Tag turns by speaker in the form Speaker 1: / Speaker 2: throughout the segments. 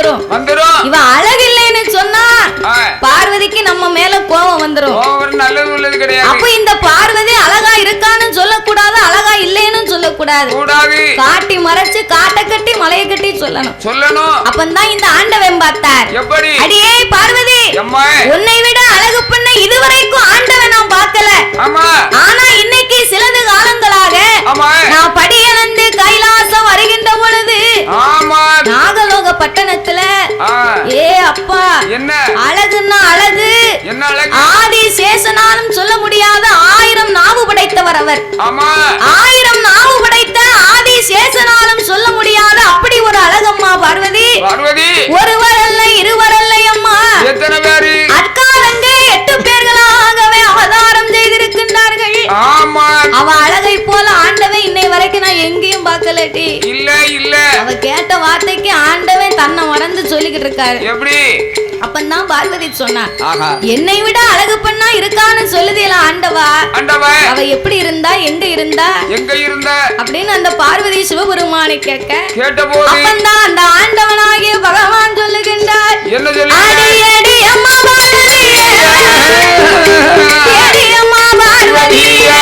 Speaker 1: வந்துரும்.
Speaker 2: வந்துரும்.
Speaker 1: இவ அழகு இல்லைன்னு சொன்னா பார்வதிக்கு நம்ம மேல கோபம் வந்துரும்.
Speaker 2: கோவம் நல்லது உள்ளது கிடையாது.
Speaker 1: அப்ப இந்த பார்வதி அழகா இருக்கான்னு சொல்லக்கூடாது அழகா இல்லைன்னு சொல்லக்கூடாது.
Speaker 2: கூடாது.
Speaker 1: காட்டி மறைச்சு காட்டை கட்டி மலையை கட்டி சொல்லணும்.
Speaker 2: சொல்லணும்.
Speaker 1: அப்பந்தான் இந்த ஆண்டவன் பார்த்தார்.
Speaker 2: எப்படி?
Speaker 1: அடியே பார்வதி உன்னை விட அழகு பண்ண இதுவரைக்கும் ஆண்டவன் நான் பார்க்கல. ஆனா இன்னைக்கு சிலது காலங்களாக நான் படியிழந்து கைலாசம் வருகின்ற பொழுது
Speaker 2: ஆமா.
Speaker 1: நாகலோக பட்டணத்துல. ஏ அப்பா
Speaker 2: என்ன?
Speaker 1: அழகுன்னா அழகு.
Speaker 2: என்ன அழகு?
Speaker 1: ஆதி சேஷனாலும் சொல்ல முடியாத ஆயிரம் நாவு படைத்தவர் அவர். ஆயிரம் நாவு படைத்த ஆதி சேஷனாலும் சொல்ல முடியாத அப்படி ஒரு அழகம்மா பார்வதி.
Speaker 2: பார்வதி.
Speaker 1: ஒருவர் அல்ல இருக்காரு
Speaker 2: எப்படி?
Speaker 1: அப்பந்தான் பார்வதி சொன்னா என்னை விட அழகு பண்ணா இருக்கான்னு சொல்லுதியல ஆண்டவா?
Speaker 2: ஆண்டவன்
Speaker 1: அவ எப்படி இருந்தா எங்க இருந்தா?
Speaker 2: எங்க இருந்த?
Speaker 1: அப்படின்னு அந்த பார்வதி சிவபெருமானை கேட்க
Speaker 2: கேட்ட போது
Speaker 1: அப்பந்தான் அந்த ஆண்டவனாகிய பகவான் சொல்லுகின்றார்
Speaker 2: என்ன சொல்லு
Speaker 1: அடி அடி அம்மா பார்வதியே அடி அம்மா பார்வதியே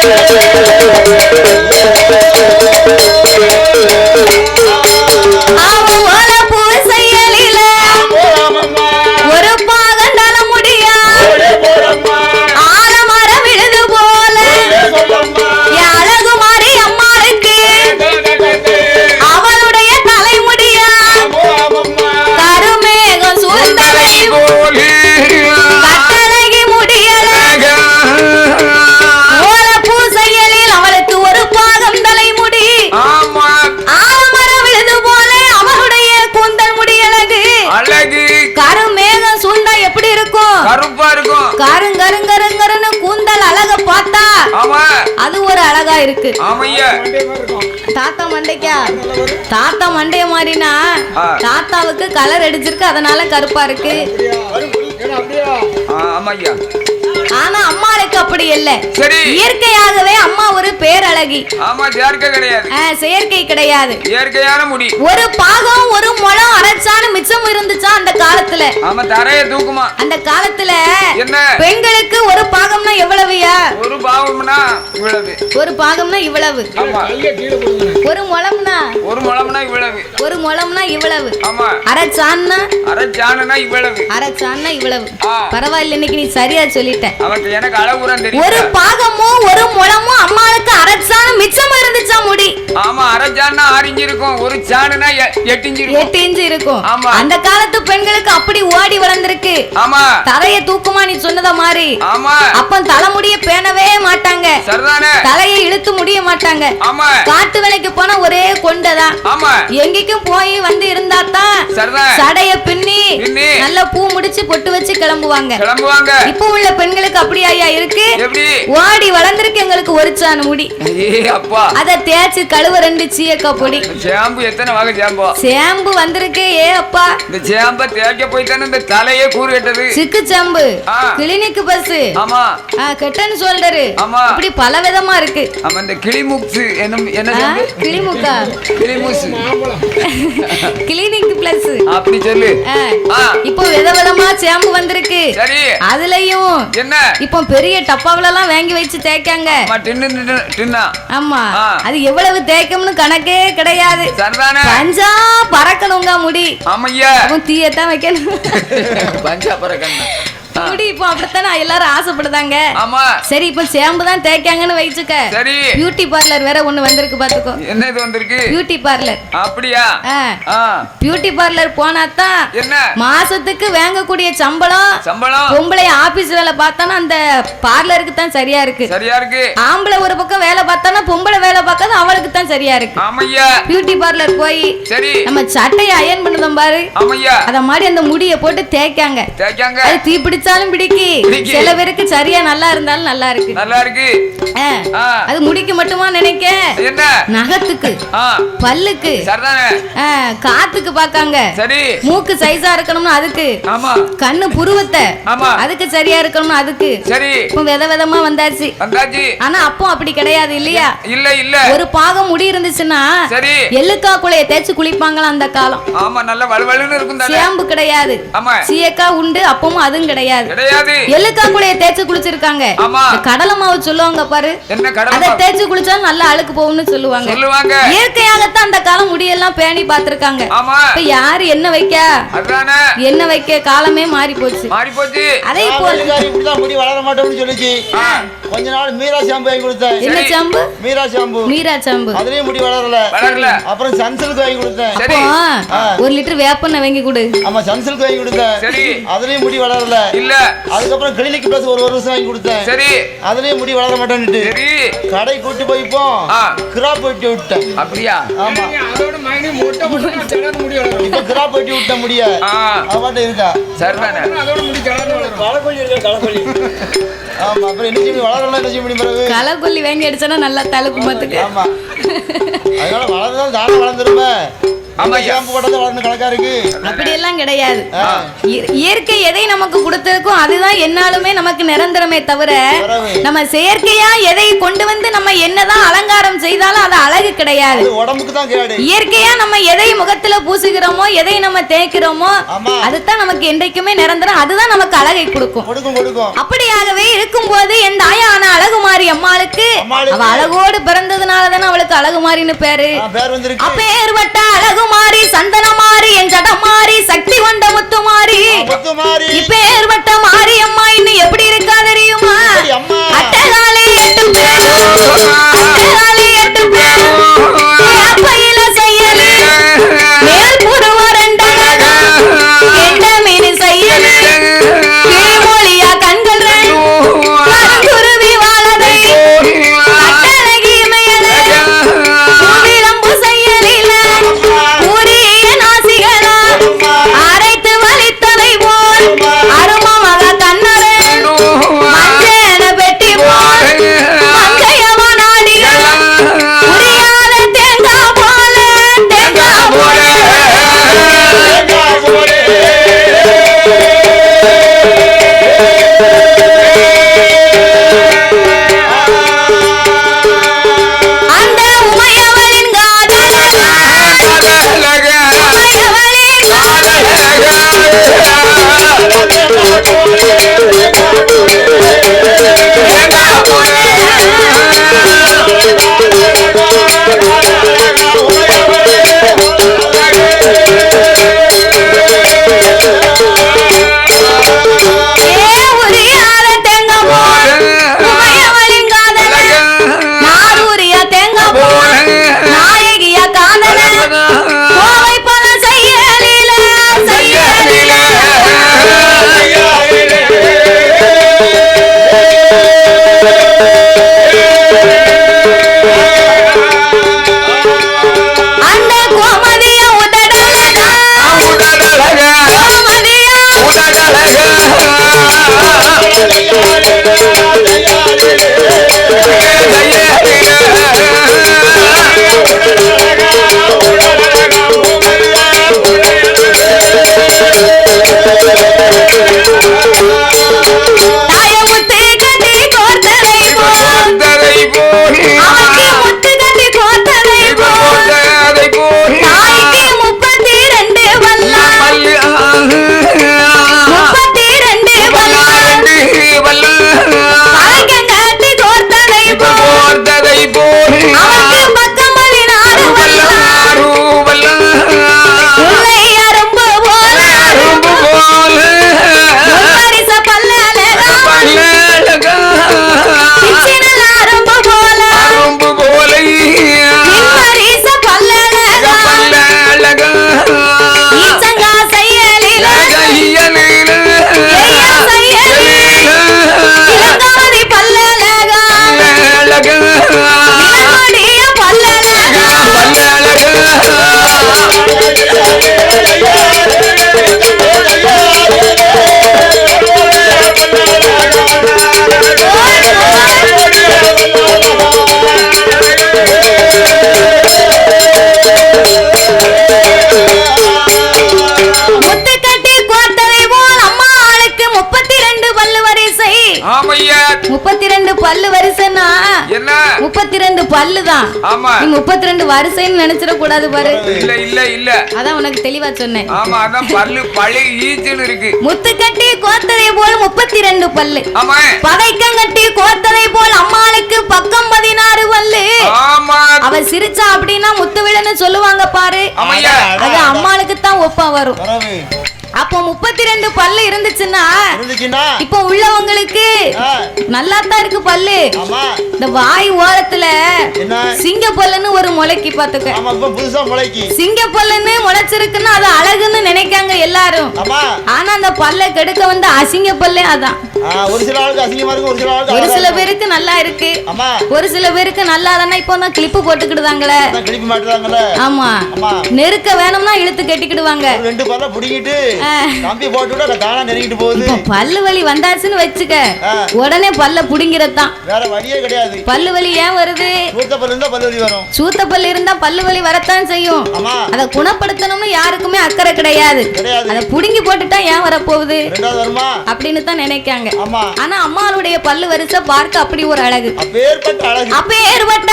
Speaker 1: அவ அழகா இருக்கு தாத்தா மண்டைக்கா? தாத்தா மண்டைய மாதிரினா. தாத்தாவுக்கு கலர் அடிச்சிருக்கு அதனால கருப்பா இருக்கு. ஆனா அம்மாளுக்கு அப்படி இல்ல.
Speaker 2: சரி.
Speaker 1: இயற்கையாகவே அம்மா ஒரு பேரழகி.
Speaker 2: ஆமா சேர்க்கை கிடையாது.
Speaker 1: செயற்கை கிடையாது.
Speaker 2: இயற்கையான முடி.
Speaker 1: ஒரு பாகம் ஒரு முளம் அரைச்சான்னு மிச்சம் இருந்துச்சா அந்த காலத்துல?
Speaker 2: ஆமா தரைய தூக்குமா?
Speaker 1: அந்த காலத்துல
Speaker 2: என்ன?
Speaker 1: பெண்களுக்கு ஒரு பாகம்னா எவ்வளவுயா?
Speaker 2: ஒரு பாவம்னா இவ்வளவு.
Speaker 1: ஒரு பாகம்னா இவ்வளவு.
Speaker 2: ஆமா.
Speaker 1: ஒரு முளம்னா?
Speaker 2: ஒரு முழம்னா இவ்வளவு.
Speaker 1: ஒரு முளம்னா இவ்வளவு.
Speaker 2: ஆமா.
Speaker 1: அரைச்சான்னா?
Speaker 2: அரைச்சாணுனா இவ்வளவு.
Speaker 1: அரைச்சான்னா இவ்வளவு. பரவாயில்ல இன்னைக்கு நீ சரியா சொல்லிட்ட.
Speaker 2: அவனுக்கு எனக்கு அளவுரம்
Speaker 1: ஒரு பாகமும் ஒரு முழமும் அம்மாளுக்கு அரைச்சாலும் மிச்சம் இருந்துச்சா முடி?
Speaker 2: ஆமா அரை சாணுனா ஆறு இஞ்சி இருக்கும் ஒரு சாணுனா எ- எட்டு இஞ்சி இருக்கும் ஆமா.
Speaker 1: அந்த காலத்து பெண்களுக்கு அப்படி ஓடி வளர்ந்திருக்கு.
Speaker 2: ஆமா.
Speaker 1: தலைய தூக்குமா நீ சொன்னத மாதிரி
Speaker 2: ஆமா.
Speaker 1: அப்ப தலைமுடிய பேணவே மாட்டாங்க.
Speaker 2: சரிதானே?
Speaker 1: தலையை இழுத்து முடிய மாட்டாங்க.
Speaker 2: ஆமா.
Speaker 1: காட்டு வேலைக்கு போனா ஒரே கொண்டதான்
Speaker 2: ஆமா.
Speaker 1: எங்கேயும் போய் வந்து இருந்தா தான் சடைய பின்னி
Speaker 2: பின்னி.
Speaker 1: நல்ல பூ முடிச்சு பொட்டு வச்சு கிளம்புவாங்க.
Speaker 2: கிளம்புவாங்க.
Speaker 1: இப்ப உள்ள பெண்களுக்கு அப்படி ஐயா இருக்கு? ஓடி வளர்ந்திருக்கு எங்களுக்கு ஒரு சாணு முடி. அத தேய்ச்சு கழுவ ரெண்டு சீயக்கா பொடி.
Speaker 2: சேம்பு எத்தனை வகை சேம்போ
Speaker 1: சேம்பு வந்திருக்கு ஏ அப்பா.
Speaker 2: இந்த சேம்ப தேய்க்க போய் தானே இந்த தலையே கூறு கட்டது?
Speaker 1: சிக்கு சேம்பு. கிளினிக் பஸ்
Speaker 2: ஆமா.
Speaker 1: கெட்டன் சோல்டரு
Speaker 2: ஆமா.
Speaker 1: இப்படி பல விதமா இருக்கு.
Speaker 2: ஆமா இந்த கிளிமுக்ஸ் என்ன என்ன
Speaker 1: கிளிமுக்கா?
Speaker 2: கிளிமுஸ்
Speaker 1: கிளினிக் பிளஸ்
Speaker 2: அப்படி சொல்லு.
Speaker 1: இப்போ வித விதமா சேம்பு வந்திருக்கு.
Speaker 2: சரி.
Speaker 1: அதுலயும்
Speaker 2: என்ன?
Speaker 1: இப்போ பெரிய டப்பாவுல எல்லாம் வாங்கி வச்சு தேய்க்காங்க. ஆமா. அது எவ்வளவு தேய்க்கும்னு கணக்கே கிடையாது. பஞ்சா பறக்கணுங்க முடி.
Speaker 2: ஆமையா
Speaker 1: தீயத்தான் வைக்கணும்.
Speaker 2: பஞ்சாபர கண்ணா
Speaker 1: முடி இப்போ அப்படித்தானே எல்லாரும் ஆசைப்படுதாங்க.
Speaker 2: ஆமா.
Speaker 1: சரி இப்போ சேம்பு தான் தேய்க்காங்கன்னு வச்சுக்க.
Speaker 2: சரி.
Speaker 1: பியூட்டி பார்லர் வேற ஒண்ணு வந்திருக்கு பாத்துக்கோ
Speaker 2: என்ன இது வந்திருக்கு?
Speaker 1: பியூட்டி பார்லர்
Speaker 2: அப்படியா?
Speaker 1: பியூட்டி பார்லர் போனாதான்
Speaker 2: என்ன?
Speaker 1: மாசத்துக்கு வாங்கக்கூடிய சம்பளம்.
Speaker 2: சம்பளம்.
Speaker 1: பொம்பளை ஆபீஸ் வேலை பார்த்தானா அந்த பார்லருக்கு தான் சரியா இருக்கு.
Speaker 2: சரியா இருக்கு.
Speaker 1: ஆம்பளை ஒரு பக்கம் வேலை பார்த்தானா பொம்பளை வேலை பார்க்காத அவளுக்கு தான் சரியா இருக்கு.
Speaker 2: ஆமையா.
Speaker 1: பியூட்டி பார்லர் போய்
Speaker 2: சரி.
Speaker 1: நம்ம சட்டையை அயன் பண்ணதும் பாரு.
Speaker 2: ஆமையா.
Speaker 1: அத மாதிரி அந்த முடிய போட்டு தேய்க்காங்க.
Speaker 2: தேய்க்காங்க.
Speaker 1: அது தீ பிடிச்சாலும் பிடிக்கி. சில பேருக்கு சரியா நல்லா இருந்தாலும் நல்லா இருக்கு.
Speaker 2: நல்லா இருக்கு.
Speaker 1: அது முடிக்க மட்டுமா நினைக்க? நகத்துக்கு பல்லுக்கு காத்துக்கு பாக்காங்க மூக்கு சைஸா இருக்கணும்னு அதுக்கு. கண்ணு புருவத்தை. அதுக்கு சரியா இருக்கணும்னு அதுக்கு.
Speaker 2: சரி.
Speaker 1: இப்போ வித விதமா வந்தாச்சு. ஆனா அப்போ அப்படி கிடையாது இல்லையா?
Speaker 2: இல்ல இல்ல
Speaker 1: ஒரு பாகம் முடி இருந்துச்சுன்னா
Speaker 2: சரி.
Speaker 1: எள்ளுக்கா குளைய தேய்ச்சு குளிப்பாங்களாம் அந்த காலம்.
Speaker 2: ஆமா நல்ல வலுவலுன்னு இருக்கும்
Speaker 1: சேம்பு கிடையாது.
Speaker 2: ஆமா.
Speaker 1: சீயக்கா உண்டு அப்பவும் அதுவும் கிடையாது.
Speaker 2: கிடையாது.
Speaker 1: எள்ளுக்கா குளைய தேய்ச்சு குளிச்சிருக்காங்க. கடலை மாவு சொல்லுவாங்க பாரு.
Speaker 2: என்ன
Speaker 1: அதை தேய்ச்சு குளிச்சா நல்லா அழுக்கு போகும்னு சொல்லுவாங்க.
Speaker 2: சொல்லுவாங்க.
Speaker 1: இயற்கையாகத்தான் அந்த காலம் முடியெல்லாம் பேணி பார்த்திருக்காங்க.
Speaker 2: ஆமா.
Speaker 1: இப்ப யாரு என்ன வைக்க?
Speaker 2: அதானே
Speaker 1: என்ன வைக்க? காலமே மாறி போச்சு
Speaker 2: மாறி போச்சு
Speaker 1: அதே போல
Speaker 3: முடி வளர மாட்டோம்னு சொல்லிச்சு. கொஞ்ச நாள் மீரா ஷாம்பு வாங்கி கொடுத்தேன்.
Speaker 1: என்ன shampoo
Speaker 3: Meera shampoo.
Speaker 1: Meera shampoo
Speaker 3: அதுலயும் முடி வளரல.
Speaker 2: வளரல.
Speaker 3: அப்புறம் சன்சில்க் வாங்கி கொடுத்தேன்.
Speaker 2: சரி.
Speaker 1: ஒரு லிட்டர் வேப்பெண்ணெய் வாங்கி கொடு.
Speaker 3: ஆமா சன்சில்க் வாங்கி கொடுத்தேன்.
Speaker 2: சரி.
Speaker 3: அதுலயும் முடி வளரல.
Speaker 2: இல்ல.
Speaker 3: அதுக்கப்புறம் கிளினிக் பிளஸ் ஒரு வருஷம் வாங்கி கொடுத்தேன்.
Speaker 2: சரி.
Speaker 3: அதுலயும் முடி வளர மாட்டேன்னுட்டு.
Speaker 2: சரி.
Speaker 3: கடை கூட்டி போய் இப்போ. கிராப் வெட்டி விட்டேன்.
Speaker 2: அப்படியா?
Speaker 3: ஆமா.
Speaker 2: அதோட மைனி முட்டை முட்டை முடி வளரும்.
Speaker 3: இப்ப கிராப் வெட்டி விட்ட முடிய. அவட்ட இருக்கா?
Speaker 2: சரிதானே.
Speaker 3: அதோட முடி இருக்கு களக்கொல்லி ஆமா அப்புறம் என்ன செய்ய
Speaker 1: களை கொல்லி வாங்கி அடிச்சானா நல்லா மத்துக்கு.
Speaker 3: ஆமா. அதனால வளர்ந்தாலும் தானே வளர்ந்துருமே
Speaker 1: அப்படி எல்லாம் கிடையாது. இயற்கை எதை நமக்கு கொடுத்திருக்கோ அதுதான் என்னாலுமே நமக்கு நிரந்தரமே தவிர. நம்ம செயற்கையா எதை கொண்டு வந்து நம்ம என்னதான் அலங்காரம் செய்தாலும் அது அழகு கிடையாது.
Speaker 3: அது உடம்புக்கு தான் கேடு.
Speaker 1: இயற்கையா நம்ம எதை முகத்துல பூசுகிறோமோ எதை நம்ம தேய்க்கிறோமோ. அதுதான் நமக்கு என்றைக்குமே நிரந்தரம். அதுதான் நமக்கு அழகை கொடுக்கும். அப்படியாகவே இருக்கும்போது என் தாயான அழகுமாரி அம்மாளுக்கு
Speaker 3: அம்மாளுக்கு.
Speaker 1: அவ அழகோடு பிறந்ததுனால தானே அவளுக்கு அழகுமாரின்னு பேரு.
Speaker 3: ஆ, பேர்
Speaker 1: அப்பேர்வட்ட அழகுமாரி சந்தனமாரி என் ஜடமாரி சக்தி கொண்ட
Speaker 3: முத்து மாறி.
Speaker 1: இப்பேர்வட்ட மாரி அம்மா இன்னும் எப்படி இருக்கா தெரியுமா? அட்டகாலி எட்டு அட்டகாலி எட்டு அப்பையில பல்லு வரிசைன்னா
Speaker 2: என்ன?
Speaker 1: முப்பத்தி ரெண்டு பல்லு தான்
Speaker 2: ஆமா.
Speaker 1: நீ முப்பத்தி ரெண்டு வரிசைன்னு நினைச்சிட கூடாது பாரு.
Speaker 2: இல்ல இல்ல இல்ல.
Speaker 1: அதான் உனக்கு தெளிவா சொன்னேன்.
Speaker 2: ஆமா அதான் பல்லு பழைய ஈச்சுன்னு இருக்கு.
Speaker 1: முத்து கட்டி கோத்ததை போல் முப்பத்தி ரெண்டு பல்லு.
Speaker 2: ஆமா.
Speaker 1: பதைக்கம் கட்டி கோத்ததை போல் அம்மாளுக்கு பக்கம் பதினாறு பல்லு.
Speaker 2: ஆமா.
Speaker 1: அவ சிரிச்சா அப்படின்னா முத்து விழன்னு சொல்லுவாங்க பாரு. அது அம்மாளுக்கு தான் ஒப்பா வரும் அப்போ முப்பத்தி ரெண்டு பல்லு இருந்துச்சுன்னா இப்போ உள்ளவங்களுக்கு நல்லா தான் இருக்கு பல்லு. இந்த வாய் ஓரத்துல சிங்க பல்லுன்னு ஒரு முளைக்கு பாத்துக்க
Speaker 3: புதுசா முளைக்கு.
Speaker 1: சிங்க பல்லுன்னு முளைச்சிருக்குன்னா அது அழகுன்னு நினைக்காங்க எல்லாரும். ஆனா அந்த பல்ல கெடுக்க வந்து அசிங்க பல்லே அதான்.
Speaker 3: ஒரு சில ஆளுக்கு அசிங்கமா இருக்கும் ஒரு சில ஆளுக்கு
Speaker 1: ஒரு
Speaker 3: அழகா
Speaker 1: சில
Speaker 3: இருக்கும்.
Speaker 1: பேருக்கு நல்லா இருக்கு. ஒரு சில பேருக்கு நல்லா இல்லைன்னா இப்போ தான் கிளிப்பு போட்டுக்கிடுதாங்களே.
Speaker 3: கிளிப்பி
Speaker 1: ஆமா. நெருக்க வேணும்னா இழுத்து கட்டிக்கிடுவாங்க.
Speaker 3: ரெண்டு பல்ல புடிங்கிட்டு. கம்பி போட்டு விட தானா நெருங்கிட்டு போகுது.
Speaker 1: இப்போ பல்லு வலி வந்தாச்சுன்னு வச்சுக்க. உடனே பல்ல புடிங்கிறதான்
Speaker 3: வேற வழியே கிடையாது.
Speaker 1: பல்லு வலி ஏன் வருது?
Speaker 3: சூத்த பல்லு இருந்தா பல்லு வலி வரும்.
Speaker 1: சூத்த பல்லு இருந்தா பல்லு வலி வரத்தான் செய்யும். அதை குணப்படுத்தணும்னு யாருக்குமே அக்கறை கிடையாது. அதை புடுங்கி போட்டுட்டா ஏன் வரப்போகுது? அப்படின்னு தான் நினைக்காங்க. ஆனா அம்மாளுடைய பல்லு வரிசை பார்க்க அப்படி ஒரு அழகு.
Speaker 3: அப்பேற்பட்ட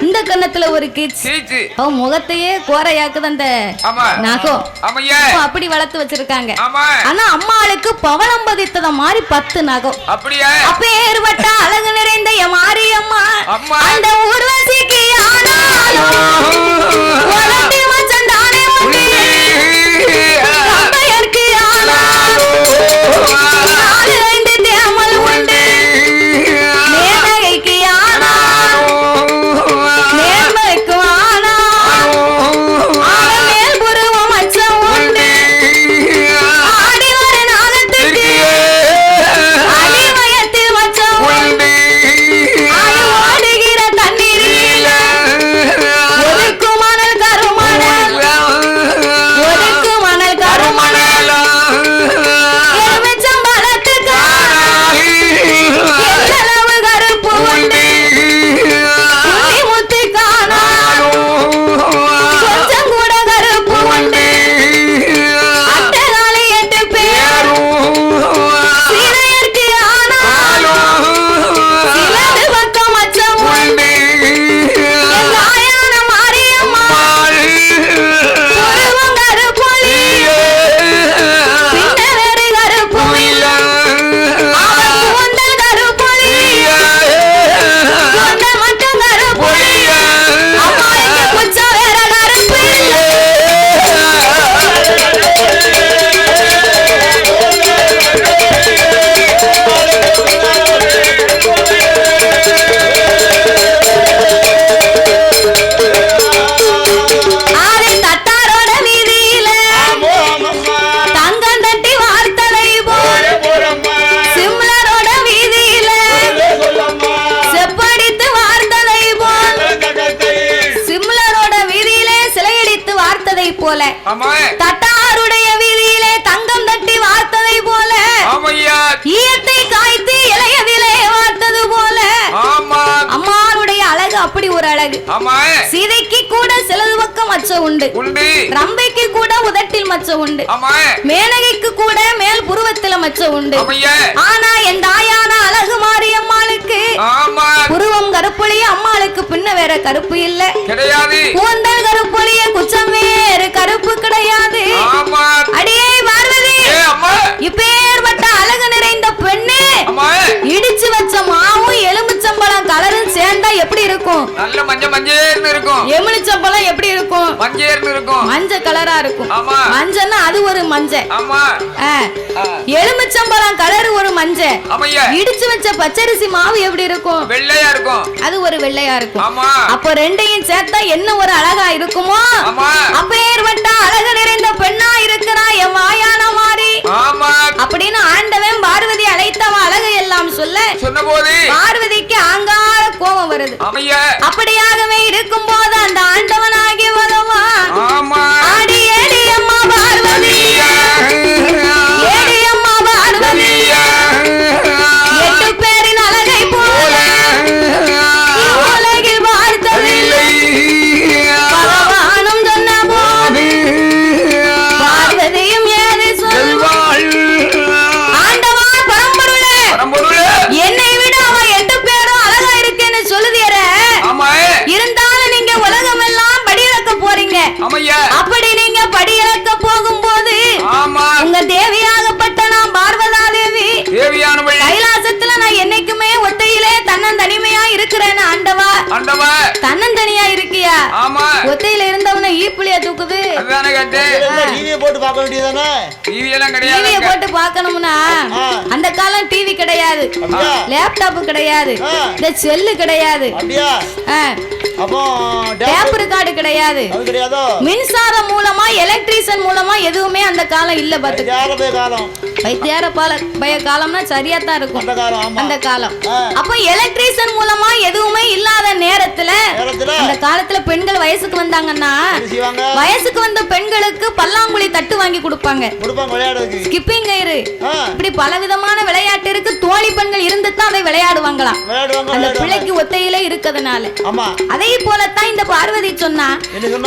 Speaker 1: இந்த கன்னத்துல ஒரு முகத்தையே கோரையாக்குது அந்த நகம் அப்படி வளர்த்து வச்சிருக்காங்க. ஆனா அம்மாளுக்கு பவளம் பதித்தத மாதிரி பத்து நகம் அப்பேற்பட்ட அழகு நிறைந்த மாரியம்மா. அந்த ஊர்வசிக்கு ஆனாலும் அழகு. சீதைக்கு கூட சிலது பக்கம் மச்சம் உண்டு. ரம்பைக்கு கூட உதட்டில் மச்சம் உண்டு. மேனகைக்கு கூட மேல் புருவத்தில மச்சம் உண்டு. ஆனா என் தாயான அழகு மாரியம்மாளுக்கு
Speaker 2: ஆமா.
Speaker 1: புருவம் கருப்புளிய அம்மாளுக்கு பின்ன வேற கருப்பு இல்ல.
Speaker 2: கிடையாது.
Speaker 1: கூந்தல் கருப்புளிய குச்சம் வேறு கருப்பு கிடையாது. அடியே இருக்கும்.
Speaker 2: நல்ல மஞ்ச மஞ்சேர்னு இருக்கும்.
Speaker 1: எலுமிச்சம்பழம் எப்படி இருக்கும்?
Speaker 2: மஞ்சேர்னு இருக்கும்.
Speaker 1: மஞ்சள் கலரா இருக்கும்.
Speaker 2: ஆமா.
Speaker 1: மஞ்சள்னா அது ஒரு மஞ்சள்
Speaker 2: ஆமா.
Speaker 1: எலுமிச்சம்பழம் கலர் ஒரு மஞ்சள்
Speaker 2: ஆமையா
Speaker 1: இடிச்சு வச்ச பச்சரிசி மாவு எப்படி இருக்கும்?
Speaker 2: வெள்ளையா இருக்கும்.
Speaker 1: அது ஒரு வெள்ளையா இருக்கும்.
Speaker 2: ஆமா.
Speaker 1: அப்ப ரெண்டையும் சேர்த்தா என்ன ஒரு அழகா இருக்குமோ?
Speaker 2: ஆமா.
Speaker 1: அப்பேற்பட்ட அழகு நிறைந்த பெண்ணா இருக்கிறா என் வாயான மாறி
Speaker 2: ஆமா.
Speaker 1: அப்படின்னு ஆண்டவன் பார்வதி அழைத்தவ அழகு எல்லாம் சொல்ல
Speaker 2: சொன்ன போது
Speaker 1: பார்வதிக்கு ஆங்கார கோபம் வருது. அப்படியாகவே இருக்கும் போது அந்த ஆண்டவனாகி வருவா
Speaker 2: ஆமா
Speaker 1: ஆடி அம்மா பார்வதி.
Speaker 2: கேட்டேன்
Speaker 3: டிவியை போட்டு பார்க்க வேண்டியதானே
Speaker 2: டிவி எல்லாம்
Speaker 1: டிவிய
Speaker 2: கிடையாது
Speaker 1: போட்டு பார்க்கணும்னா. அந்த காலம் டிவி கிடையாது. லேப்டாப் கிடையாது. இந்த செல்லு கிடையாது.
Speaker 3: அப்போ
Speaker 1: டேப் ரெக்கார்டு கிடையாது. மின்சாரம் மூலமா எலக்ட்ரீஷியன் மூலமா எதுவுமே அந்த காலம் இல்ல பாத்து.
Speaker 3: காலம்.
Speaker 1: வைத்தியார பால பய காலம்னா சரியா தான் இருக்கும்.
Speaker 3: அந்த காலம்.
Speaker 1: அப்ப எலக்ட்ரீஷியன் மூலமா எதுவுமே இல்லாத நேரத்துல
Speaker 3: நேரத்துல?
Speaker 1: அந்த காலத்துல பெண்கள் வயசுக்கு வந்தாங்கன்னா வயசுக்கு வந்த பெண்களுக்கு பல்லாங்குழி தட்டு வாங்கி கொடுப்பாங்க. ஸ்கிப்பிங் கயிறு. இப்படி பல விதமான விளையாட்டு இருக்கு. தோழி பெண்கள் இருந்து தான் அதை விளையாடுவாங்களாம். அந்த பிள்ளைக்கு ஒத்தையிலே
Speaker 3: இருக்கதனால
Speaker 1: அதே போலத்தான் இந்த பார்வதி சொன்னா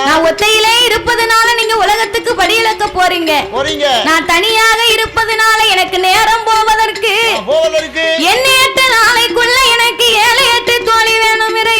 Speaker 1: நான் ஒத்தையிலே இருப்பதுனால நீங்க உலகத்துக்கு படியிழக்க போறீங்க. நான் தனியாக இருப்பதனால எனக்கு நேரம் போவதற்கு எண்ணெட்டு நாளைக்குள்ள எனக்கு ஏழை எட்டு தோழி வேணும் இறை.